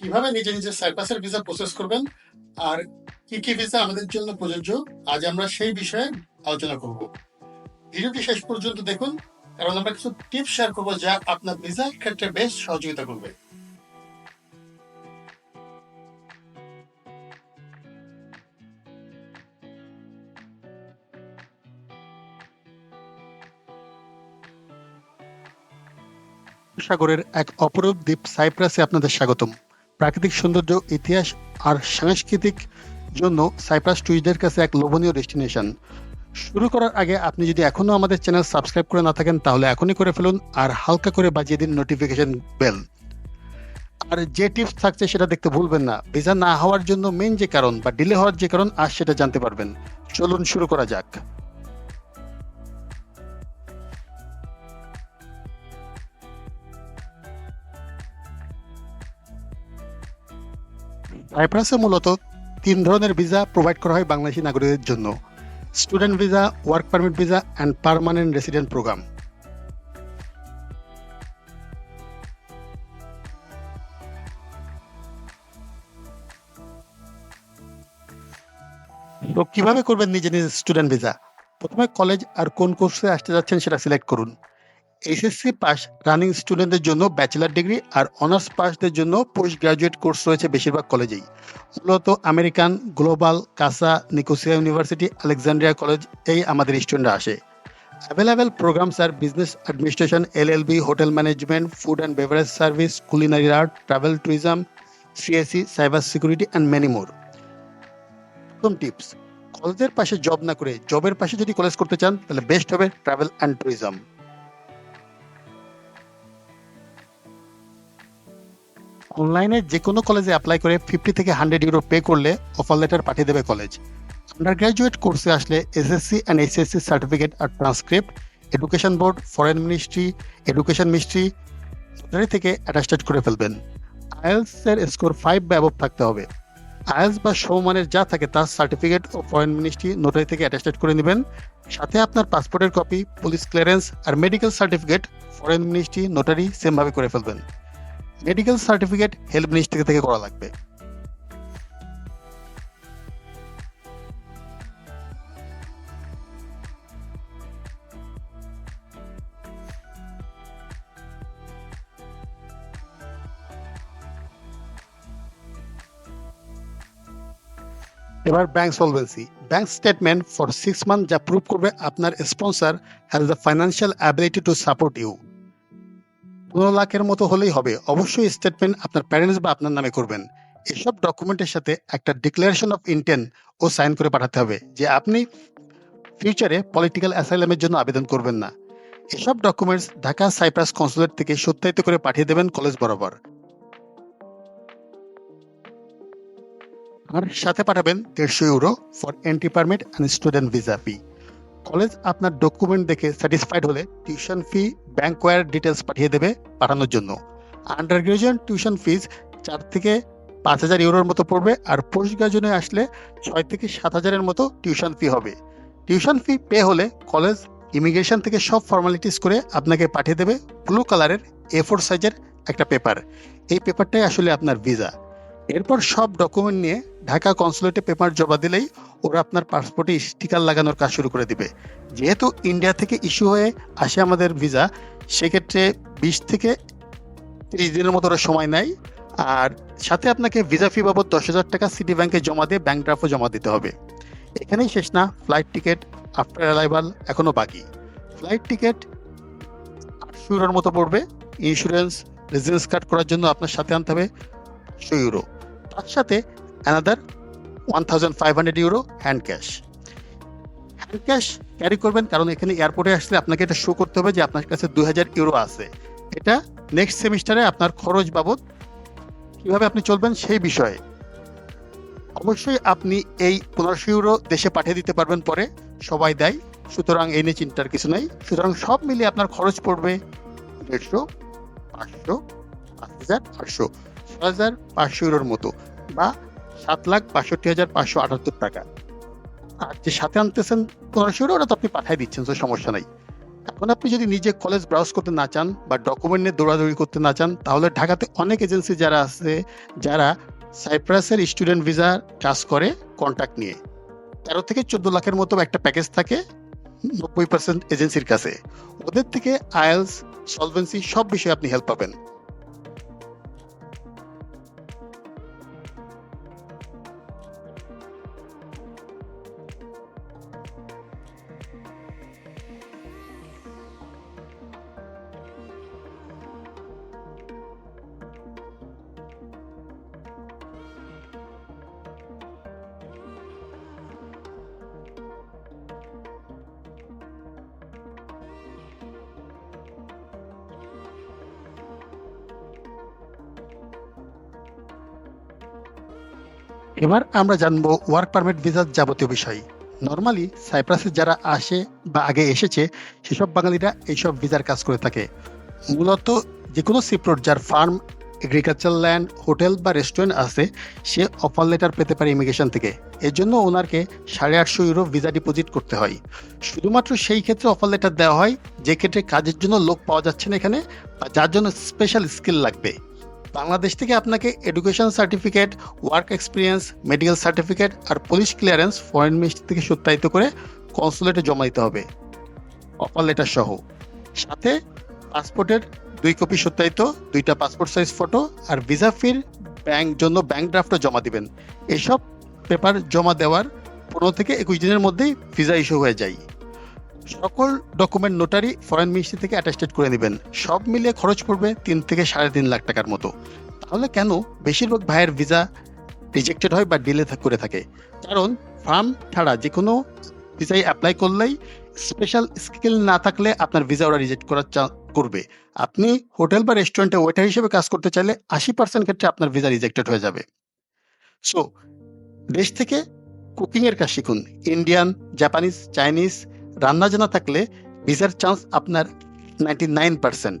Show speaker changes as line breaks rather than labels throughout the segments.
কীভাবে নিজে নিজে সাইপ্রাসের ভিসা প্রসেস করবেন আর কি কি ভিসা আমাদের জন্য প্রযোজ্য, আজ আমরা সেই বিষয়ে আলোচনা করব। ভিডিওটি শেষ পর্যন্ত দেখুন, কারণ আমরা কিছু টিপস শেয়ার করব যা আপনার ভিসার ক্ষেত্রে বেশ সহযোগিতা করবে। সাগরের এক অপরূপ দ্বীপ সাইপ্রাসে আপনাদের স্বাগতম। প্রাকৃতিক সৌন্দর্য, ইতিহাস আর সাংস্কৃতিক জন্য সাইপ্রাস টুরিস্টদের কাছে এক লোভনীয় ডেস্টিনেশন। শুরু করার আগে আপনি যদি এখনও আমাদের চ্যানেল সাবস্ক্রাইব করে না থাকেন, তাহলে এখনই করে ফেলুন আর হালকা করে বাজিয়ে দিন নোটিফিকেশন বেল আর যে টিপস থাকছে সেটা দেখতে ভুলবেন না। ভিসা না হওয়ার জন্য মেন যে কারণ বা ডিলে হওয়ার যে কারণ, আজ সেটা জানতে পারবেন। চলুন শুরু করা যাক। সাইপ্রাসে মূলত তিন ধরনের ভিসা প্রোভাইড করা হয় বাংলাদেশি নাগরিকদের জন্য। Student visa work permit visa and permanent resident program তো কীভাবে করবেন নিজে নিজে স্টুডেন্ট ভিসা প্রথমে কলেজ আর কোন কোর্সে আসতে যাচ্ছেন সেটা সিলেক্ট করুন। এইচএসসি পাস রানিং স্টুডেন্টদের জন্য ব্যাচেলার ডিগ্রি আর অনার্স পাসদের জন্য পোস্ট গ্রাজুয়েট কোর্স রয়েছে বেশিরভাগ কলেজেই মূলত American Global Casa Nicosia University Alexandria College এই আমাদের স্টুডেন্টরা আসে। Available programs are business administration LLB hotel management food and beverage service culinary art travel tourism CSC cyber security and many more প্রথম tips কলেজের পাশে জব না করে জবের পাশে যদি কলেজ করতে চান, তাহলে বেস্ট হবে ট্রাভেল অ্যান্ড ট্যুরিজম অনলাইনে যে কোনো কলেজে অ্যাপ্লাই করে ফিফটি থেকে হান্ড্রেড ইউরো পে করলে অফার লেটার পাঠিয়ে দেবে কলেজ আন্ডার গ্রাজুয়েট কোর্সে আসলে SSC and HSC certificate R transcript education board foreign ministry education ministry থেকে অ্যাটাস্টেড করে ফেলবেন। আইএলস এর স্কোর ফাইভ বা অ্যাবভ থাকতে হবে। আইএলস বা সমমানের যা থাকে তার সার্টিফিকেট ও ফরেন মিনিস্ট্রি নোটারি থেকে অ্যাটাস্টেড করে নেবেন। সাথে আপনার পাসপোর্টের কপি পুলিশ ক্লিয়ারেন্স আর medical certificate foreign ministry notary সেমভাবে করে ফেলবেন। মেডিকেল সার্টিফিকেট হেলথ মিনিস্ট্রি থেকে করা লাগবে। এবার bank solvency bank statement for six month যা প্রুভ করবে আপনার sponsor has the financial ability to support you পনেরো লাখের মতো হলেই হবে। অবশ্যই স্টেটমেন্ট আপনার প্যারেন্টস বা আপনার নামে করবেন। এসব ডকুমেন্টের সাথে একটা ডিক্লারেশন অফ ইন্টেন্ট ও সাইন করে পাঠাতে হবে, যে আপনি ফিউচারে পলিটিক্যাল অ্যাসাইলামের জন্য আবেদন করবেন না। এসব ডকুমেন্টস ঢাকা সাইপ্রাস কনসুলেট থেকে সত্যায়িত করে পাঠিয়ে দেবেন কলেজ বরাবর। আর সাথে পাঠাবেন দেড়শো euro for entry permit and student visa fee college আপনার ডকুমেন্ট দেখে স্যাটিসফাইড হলে tuition fee bank wire details পাঠিয়ে দেবে পাঠানোর জন্য। আন্ডার গ্রাজুয়েট টিউশন ফিজ চার থেকে পাঁচ হাজার ইউরোর মতো পড়বে আর পোস্ট গ্রাজুয়েটে আসলে ছয় থেকে সাত হাজারের মতো টিউশন ফি হবে। টিউশন ফি পে হলে কলেজ ইমিগ্রেশন থেকে সব ফর্মালিটিস করে আপনাকে পাঠিয়ে দেবে ব্লু কালারের এ ফোর সাইজের একটা পেপার এই পেপারটাই আসলে আপনার ভিসা এরপর সব ডকুমেন্ট নিয়ে ঢাকা কনসুলেটে পেপার জমা দিলেই ওরা আপনার পাসপোর্টে স্টিকার লাগানোর কাজ শুরু করে দিবে। যেহেতু ইন্ডিয়া থেকে ইস্যু হয়ে আসে আমাদের ভিসা সেক্ষেত্রে বিশ থেকে তিরিশ দিনের মতো ওরা সময় নেয়। আর সাথে আপনাকে ভিসা ফি বাবদ দশ হাজার টাকা সিটি ব্যাংকে জমা দিয়ে ব্যাংক ড্রাফটও জমা দিতে হবে। এখানেই শেষ না ফ্লাইট টিকিট আফটার অ্যারাইভাল এখনও বাকি। ফ্লাইট টিকিট আটশো মতো পড়বে। ইন্স্যুরেন্স রেজিডেন্স কার্ড করার জন্য আপনার সাথে আনতে হবে পাঁচশো ইউরো। তার সাথে another one thousand five hundred euro hand cash hand cash carry করবেন কারণ এখানে এয়ারপোর্টে আসলে আপনাকে এটা শো করতে হবে যে আপনার কাছে দুই হাজার ইউরো আছে। এটা নেক্সট সেমিস্টারে আপনার খরচ বাবদ কীভাবে আপনি চলবেন সেই বিষয়ে। অবশ্যই আপনি এই পনেরোশো ইউরো দেশে পাঠিয়ে দিতে পারবেন পরে, সবাই দেয়, সুতরাং এই নিয়ে চিন্তার কিছু নেই। সুতরাং সব মিলিয়ে আপনার খরচ পড়বে দেড়শো, পাঁচশো, পাঁচ হাজার, আটশো। হাজার পাঁচশো ইউরোর মতো বা সাত লাখ বাষট্টি হাজার পাঁচশো আটাত্তর টাকা। আর যে সাথে আনতেছেন পনেরোশো ইউরো তো আপনি পাঠিয়ে দিচ্ছেন তো সমস্যা নাই। এখন আপনি যদি নিজে কলেজ ব্রাউজ করতে না চান বা ডকুমেন্ট নিয়ে দৌড়াদৌড়ি করতে না চান, তাহলে ঢাকাতে অনেক এজেন্সি যারা আছে, যারা সাইপ্রাসের স্টুডেন্ট ভিসা কাজ করে কন্ট্যাক্ট নিয়ে। তেরো থেকে চোদ্দ লাখের মতো একটা প্যাকেজ থাকে নব্বই পার্সেন্ট এজেন্সির কাছে। ওদের থেকে আয়েলস সলভেন্সি সব বিষয়ে আপনি হেল্প পাবেন। এবার আমরা জানব ওয়ার্ক পারমিট ভিসার যাবতীয় বিষয়। নর্মালি সাইপ্রাসে যারা আসে বা আগে এসেছে, সেসব বাঙালিরা এইসব ভিসার কাজ করে থাকে। মূলত যে কোনো সিপ্রোট যার ফার্ম এগ্রিকালচার ল্যান্ড হোটেল বা রেস্টুরেন্ট আছে, সে অফার লেটার পেতে পারে ইমিগ্রেশন থেকে। এর জন্য ওনারকে সাড়ে আটশো ইউরো ভিসা ডিপোজিট করতে হয়। শুধুমাত্র সেই ক্ষেত্রে অফার লেটার দেওয়া হয় যে ক্ষেত্রে কাজের জন্য লোক পাওয়া যাচ্ছে না এখানে, বা যার জন্য স্পেশাল স্কিল লাগবে। বাংলাদেশ থেকে আপনাকে education certificate work experience medical certificate আর পুলিশ ক্লিয়ারেন্স ফরেন মিনিস্ট্রি থেকে সত্যায়িত করে কনসুলেটে জমা দিতে হবে। অফার লেটার সহ। সাথে পাসপোর্টের দুই কপি সত্যায়িত দুইটা পাসপোর্ট সাইজ ফটো আর ভিসা ফির ব্যাংক জন্য ব্যাংক ড্রাফটও জমা দিবেন। এসব পেপার জমা দেওয়ার পনেরো থেকে একুশ দিনের মধ্যেই ভিসা ইস্যু হয়ে যায়। সকল ডকুমেন্ট নোটারি ফরেন মিনিস্ট্রি থেকে অ্যাটাস্টেড করে নেবেন। সব মিলিয়ে খরচ পড়বে তিন থেকে সাড়ে তিন লাখ টাকার মতো। তাহলে কেন বেশিরভাগ ভাইয়ের ভিসা রিজেক্টেড হয় বা ডিলে করে থাকে? কারণ ফার্ম ছাড়া যে কোনো ভিসায় অ্যাপ্লাই করলেই স্পেশাল স্কিল না থাকলে আপনার ভিসা ওরা রিজেক্ট করার করবে। আপনি হোটেল বা রেস্টুরেন্টে ওয়েটার হিসেবে কাজ করতে চাইলে আশি পার্সেন্ট ক্ষেত্রে আপনার ভিসা রিজেক্টেড হয়ে যাবে। সো দেশ থেকে কুকিংয়ের কাজ শিখুন। ইন্ডিয়ান জাপানিজ চাইনিজ রান্না জানা থাকলে ভিসার চান্স আপনার ninety nine percent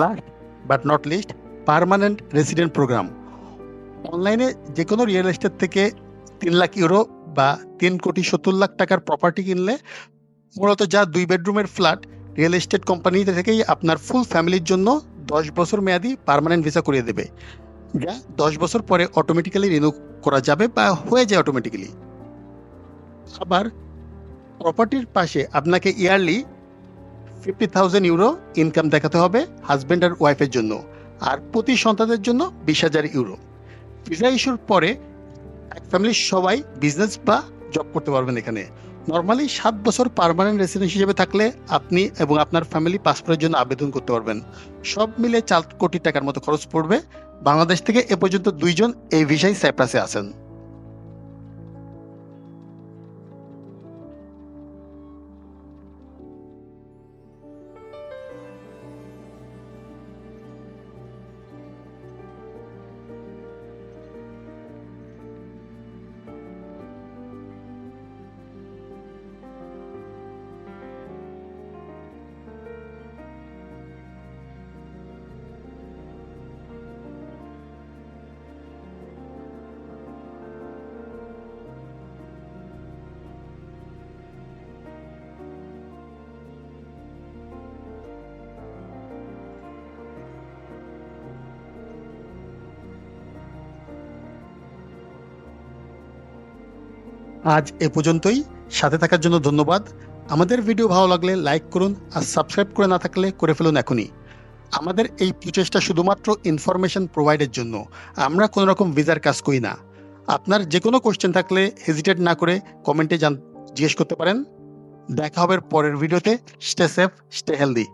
last but not least, permanent resident program. অনলাইনে যে কোনো রিয়েল এস্টেট থেকে তিন লাখ ইউরো বা তিন কোটি সত্তর লাখ টাকার প্রপার্টি কিনলে মূলত যা দুই বেডরুমের ফ্ল্যাট রিয়েল এস্টেট কোম্পানি থেকেই আপনার ফুল ফ্যামিলির জন্য দশ বছর মেয়াদি পারমানেন্ট ভিসা করিয়ে দেবে। যা দশ বছর পরে অটোমেটিক্যালি রিনিউ করা যাবে বা হয়ে যায় অটোমেটিক্যালি আবার প্রপার্টির পাশে আপনাকে yearly fifty thousand euro income দেখাতে হবে হাজব্যান্ড আর ওয়াইফের জন্য আর প্রতি সন্তানের জন্য বিশ হাজার ইউরো। ভিসা ইস্যুর পরে এক ফ্যামিলির সবাই বিজনেস বা জব করতে পারবেন এখানে। নর্মালি সাত বছর পারমানেন্ট রেসিডেন্ট হিসেবে থাকলে আপনি এবং আপনার ফ্যামিলি পাসপোর্টের জন্য আবেদন করতে পারবেন। সব মিলে চার কোটি টাকার মতো খরচ পড়বে। বাংলাদেশ থেকে এ পর্যন্ত দুইজন এই ভিসায় সাইপ্রাসে আছেন। আজ এ পর্যন্তই। সাথে থাকার জন্য ধন্যবাদ। আমাদের ভিডিও ভালো লাগলে লাইক করুন আর সাবস্ক্রাইব করে না থাকলে করে ফেলুন এখনই। আমাদের এই প্রচেষ্টা শুধুমাত্র ইনফরমেশন প্রোভাইডের জন্য। আমরা কোনো রকম ভিসার কাজ করি না। আপনার যে কোনো কোশ্চেন থাকলে হেজিটেট না করে কমেন্টে জান জিজ্ঞেস করতে পারেন। দেখা হবে পরের ভিডিওতে। Stay safe stay healthy